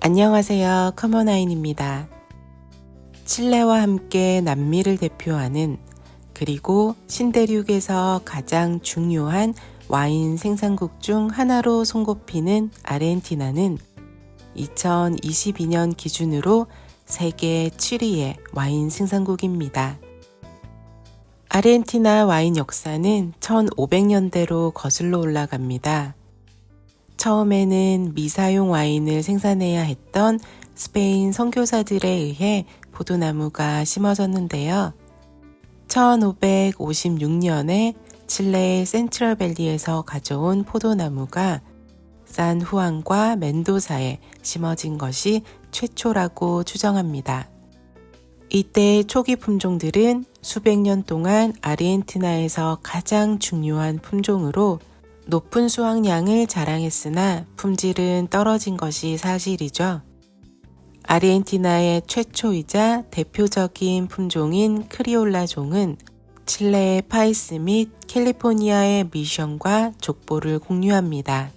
안녕하세요. 커먼아인입니다. 칠레와 함께 남미를 대표하는 그리고 신대륙에서 가장 중요한 와인 생산국 중 하나로 손꼽히는 아르헨티나는 2022년 기준으로 세계 7위의 와인 생산국입니다. 아르헨티나 와인 역사는 1500년대로 거슬러 올라갑니다. 처음에는 미사용 와인을 생산해야 했던 스페인 선교사들에 의해 포도나무가 심어졌는데요. 1556년에 칠레의 센트럴밸리에서 가져온 포도나무가 산 후안과 멘도사에 심어진 것이 최초라고 추정합니다. 이때 초기 품종들은 수백 년 동안 아르헨티나에서 가장 중요한 품종으로 높은 수확량을 자랑했으나 품질은 떨어진 것이 사실이죠. 아르헨티나의 최초이자 대표적인 품종인 크리올라 종은 칠레의 파이스 및 캘리포니아의 미션과 족보를 공유합니다.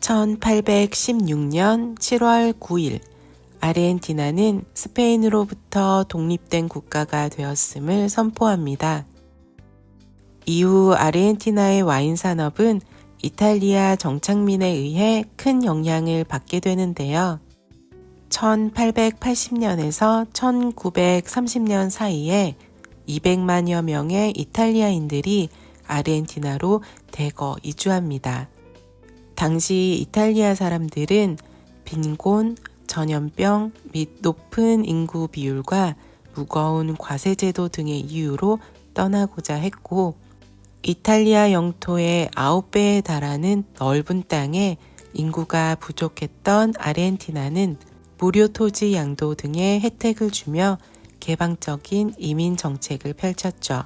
1816년 7월 9일 아르헨티나는 스페인으로부터 독립된 국가가 되었음을 선포합니다. 이후 아르헨티나의 와인 산업은 이탈리아 정착민에 의해 큰 영향을 받게 되는데요. 1880년에서 1930년 사이에 200만여 명의 이탈리아인들이 아르헨티나로 대거 이주합니다. 당시 이탈리아 사람들은 빈곤, 전염병 및 높은 인구 비율과 무거운 과세제도 등의 이유로 떠나고자 했고, 이탈리아 영토의 9배에 달하는 넓은 땅에 인구가 부족했던 아르헨티나는 무료 토지 양도 등의 혜택을 주며 개방적인 이민 정책을 펼쳤죠.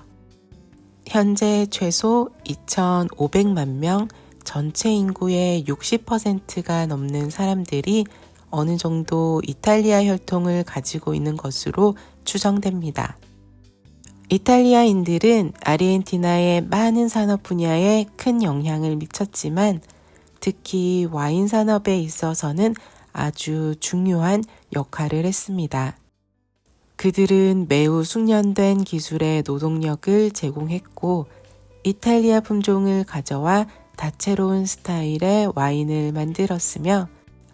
현재 최소 2,500만 명, 전체 인구의 60%가 넘는 사람들이 어느 정도 이탈리아 혈통을 가지고 있는 것으로 추정됩니다. 이탈리아인들은 아르헨티나의 많은 산업 분야에 큰 영향을 미쳤지만 특히 와인 산업에 있어서는 아주 중요한 역할을 했습니다. 그들은 매우 숙련된 기술의 노동력을 제공했고 이탈리아 품종을 가져와 다채로운 스타일의 와인을 만들었으며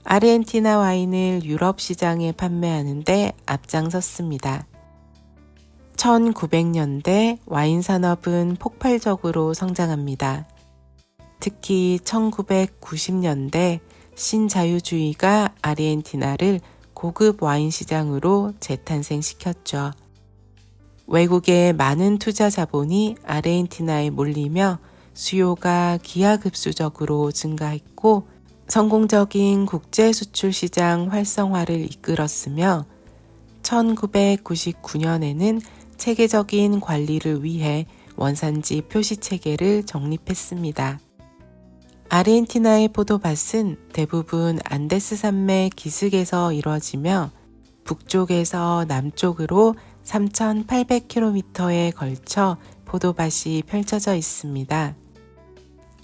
아르헨티나 와인을 유럽 시장에 판매하는데 앞장섰습니다. 1900년대 와인 산업은 폭발적으로 성장합니다. 특히 1990년대 신자유주의가 아르헨티나를 고급 와인 시장으로 재탄생시켰죠. 외국의 많은 투자 자본이 아르헨티나에 몰리며 수요가 기하급수적으로 증가했고 성공적인 국제 수출 시장 활성화를 이끌었으며 1999년에는 체계적인 관리를 위해 원산지 표시 체계를 정립했습니다. 아르헨티나의 포도밭은 대부분 안데스 산맥 기슭에서 이루어지며 북쪽에서 남쪽으로 3,800km에 걸쳐 포도밭이 펼쳐져 있습니다.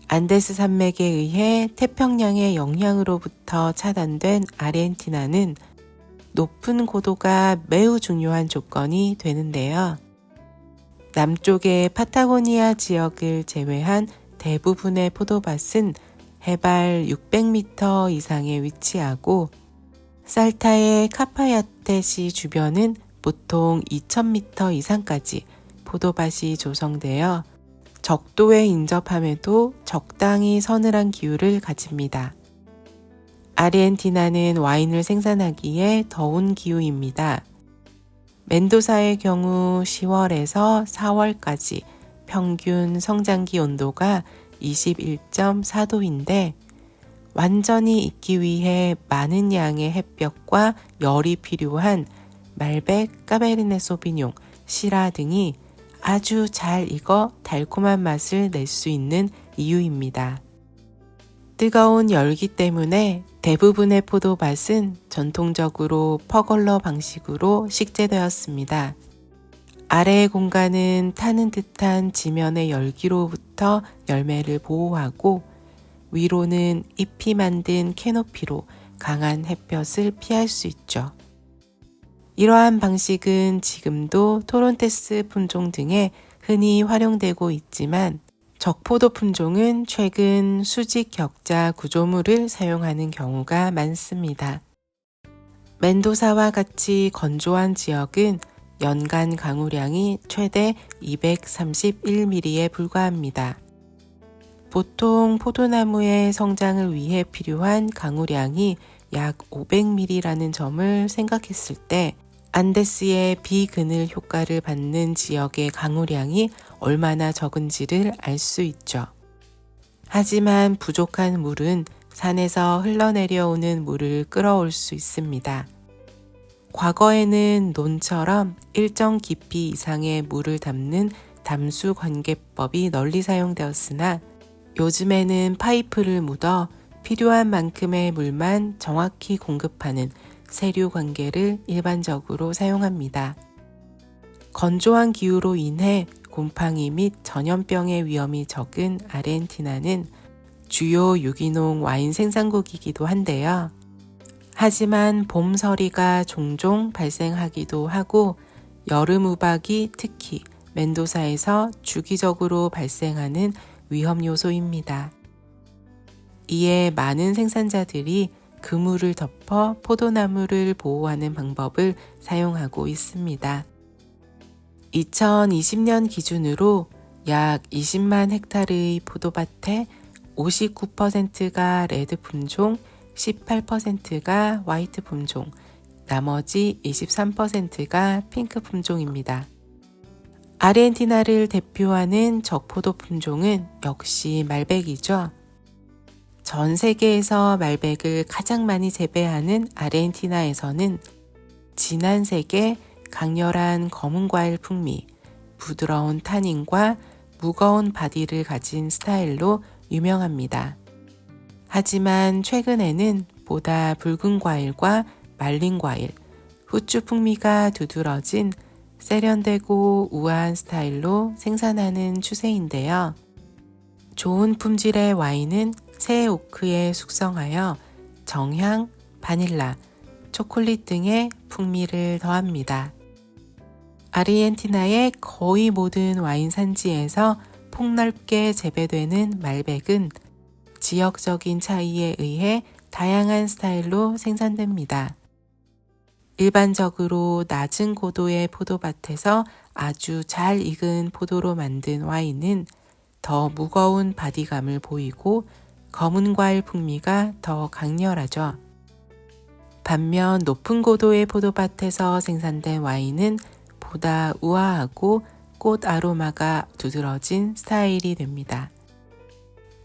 안데스 산맥에 의해 태평양의 영향으로부터 차단된 아르헨티나는 높은 고도가 매우 중요한 조건이 되는데요. 남쪽의 파타고니아 지역을 제외한 대부분의 포도밭은 해발 600m 이상에 위치하고 살타의 카파야테시 주변은 보통 2000m 이상까지 포도밭이 조성되어 적도에 인접함에도 적당히 서늘한 기후를 가집니다. 아르헨티나는 와인을 생산하기에 더운 기후입니다. 멘도사의 경우 10월에서 4월까지 평균 성장기 온도가 21.4도인데 완전히 익기 위해 많은 양의 햇볕과 열이 필요한 말백, 까베르네 소비뇽, 시라 등이 아주 잘 익어 달콤한 맛을 낼 수 있는 이유입니다. 뜨거운 열기 때문에 대부분의 포도밭은 전통적으로 퍼걸러 방식으로 식재되었습니다. 아래의 공간은 타는 듯한 지면의 열기로부터 열매를 보호하고 위로는 잎이 만든 캐노피로 강한 햇볕을 피할 수 있죠. 이러한 방식은 지금도 토론테스 품종 등에 흔히 활용되고 있지만 적포도 품종은 최근 수직 격자 구조물을 사용하는 경우가 많습니다. 멘도사와 같이 건조한 지역은 연간 강우량이 최대 231mm에 불과합니다. 보통 포도나무의 성장을 위해 필요한 강우량이 약 500mm라는 점을 생각했을 때 안데스의 비그늘 효과를 받는 지역의 강우량이 얼마나 적은지를 알 수 있죠. 하지만 부족한 물은 산에서 흘러내려오는 물을 끌어올 수 있습니다. 과거에는 논처럼 일정 깊이 이상의 물을 담는 담수 관계법이 널리 사용되었으나 요즘에는 파이프를 묻어 필요한 만큼의 물만 정확히 공급하는 세류 관계를 일반적으로 사용합니다. 건조한 기후로 인해 곰팡이 및 전염병의 위험이 적은 아르헨티나는 주요 유기농 와인 생산국이기도 한데요. 하지만 봄 서리가 종종 발생하기도 하고 여름 우박이 특히 멘도사에서 주기적으로 발생하는 위험 요소입니다. 이에 많은 생산자들이 그물을 덮어 포도나무를 보호하는 방법을 사용하고 있습니다. 2020년 기준으로 약 20만 헥타르의 포도밭에 59%가 레드 품종, 18%가 화이트 품종, 나머지 23%가 핑크 품종입니다. 아르헨티나를 대표하는 적포도 품종은 역시 말백이죠. 전 세계에서 말백을 가장 많이 재배하는 아르헨티나에서는 진한 색의 강렬한 검은 과일 풍미, 부드러운 타닌과 무거운 바디를 가진 스타일로 유명합니다. 하지만 최근에는 보다 붉은 과일과 말린 과일, 후추 풍미가 두드러진 세련되고 우아한 스타일로 생산하는 추세인데요. 좋은 품질의 와인은 새 오크에 숙성하여 정향, 바닐라, 초콜릿 등의 풍미를 더합니다. 아르헨티나의 거의 모든 와인 산지에서 폭넓게 재배되는 말백은 지역적인 차이에 의해 다양한 스타일로 생산됩니다. 일반적으로 낮은 고도의 포도밭에서 아주 잘 익은 포도로 만든 와인은 더 무거운 바디감을 보이고 검은 과일 풍미가 더 강렬하죠. 반면 높은 고도의 포도밭에서 생산된 와인은 보다 우아하고 꽃 아로마가 두드러진 스타일이 됩니다.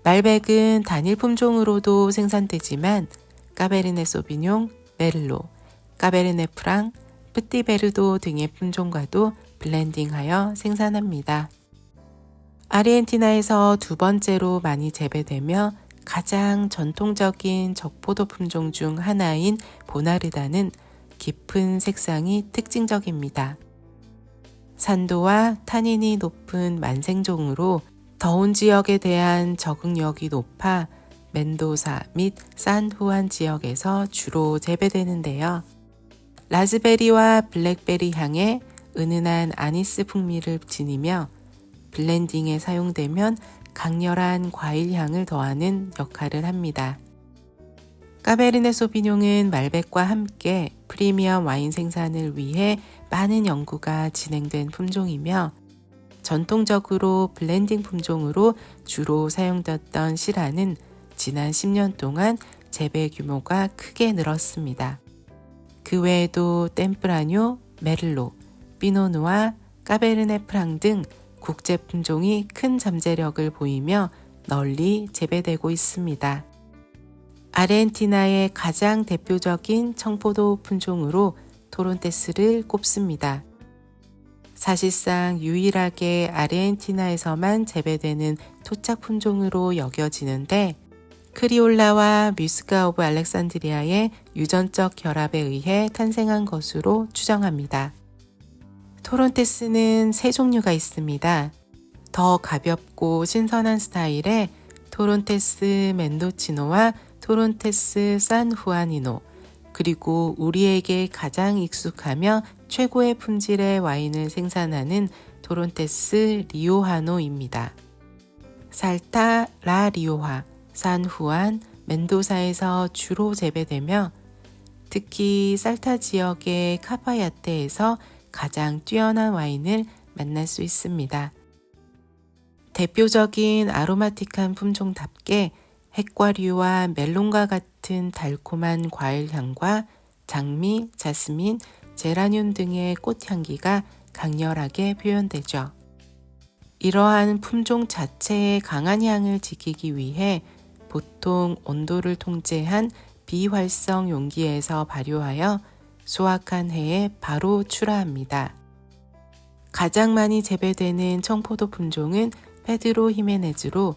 말백은 단일 품종으로도 생산되지만 까베르네 소비뇽, 메를로, 까베르네 프랑, 프티베르도 등의 품종과도 블렌딩하여 생산합니다. 아르헨티나에서 두 번째로 많이 재배되며 가장 전통적인 적포도 품종 중 하나인 보나르다는 깊은 색상이 특징적입니다. 산도와 타닌이 높은 만생종으로 더운 지역에 대한 적응력이 높아 멘도사 및 산후안 지역에서 주로 재배되는데요. 라즈베리와 블랙베리 향에 은은한 아니스 풍미를 지니며 블렌딩에 사용되면 강렬한 과일 향을 더하는 역할을 합니다. 까베르네 소비뇽은 말백과 함께 프리미엄 와인 생산을 위해 많은 연구가 진행된 품종이며 전통적으로 블렌딩 품종으로 주로 사용됐던 시라는 지난 10년 동안 재배 규모가 크게 늘었습니다. 그 외에도 템프라뇨, 메를로, 피노누아, 까베르네 프랑 등 국제 품종이 큰 잠재력을 보이며 널리 재배되고 있습니다. 아르헨티나의 가장 대표적인 청포도 품종으로 토론테스를 꼽습니다. 사실상 유일하게 아르헨티나에서만 재배되는 토착 품종으로 여겨지는데 크리올라와 뮤스가 오브 알렉산드리아의 유전적 결합에 의해 탄생한 것으로 추정합니다. 토론테스는 세 종류가 있습니다. 더 가볍고 신선한 스타일의 토론테스 멘도치노와 토론테스 산 후아니노, 그리고 우리에게 가장 익숙하며 최고의 품질의 와인을 생산하는 토론테스 리오하노입니다. 살타 라 리오하, 산 후안, 멘도사에서 주로 재배되며 특히 살타 지역의 카파야테에서 가장 뛰어난 와인을 만날 수 있습니다. 대표적인 아로마틱한 품종답게 핵과류와 멜론과 같은 달콤한 과일 향과 장미, 자스민, 제라늄 등의 꽃향기가 강렬하게 표현되죠. 이러한 품종 자체의 강한 향을 지키기 위해 보통 온도를 통제한 비활성 용기에서 발효하여 수확한 해에 바로 출하합니다. 가장 많이 재배되는 청포도 품종은 페드로 히메네즈로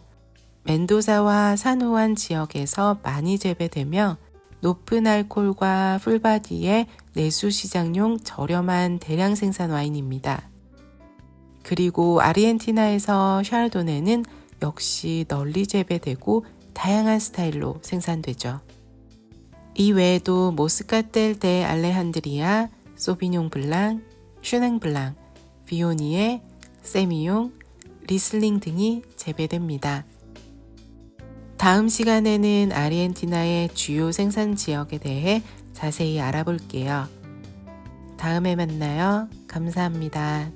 멘도사와 산호안 지역에서 많이 재배되며 높은 알코올과 풀바디의 내수 시장용 저렴한 대량 생산 와인입니다. 그리고 아르헨티나에서 샤르도네는 역시 널리 재배되고 다양한 스타일로 생산되죠. 이 외에도 모스카텔 데 알레한드리아, 소비뇽 블랑, 슈냉 블랑, 비오니에, 세미용, 리슬링 등이 재배됩니다. 다음 시간에는 아르헨티나의 주요 생산 지역에 대해 자세히 알아볼게요. 다음에 만나요. 감사합니다.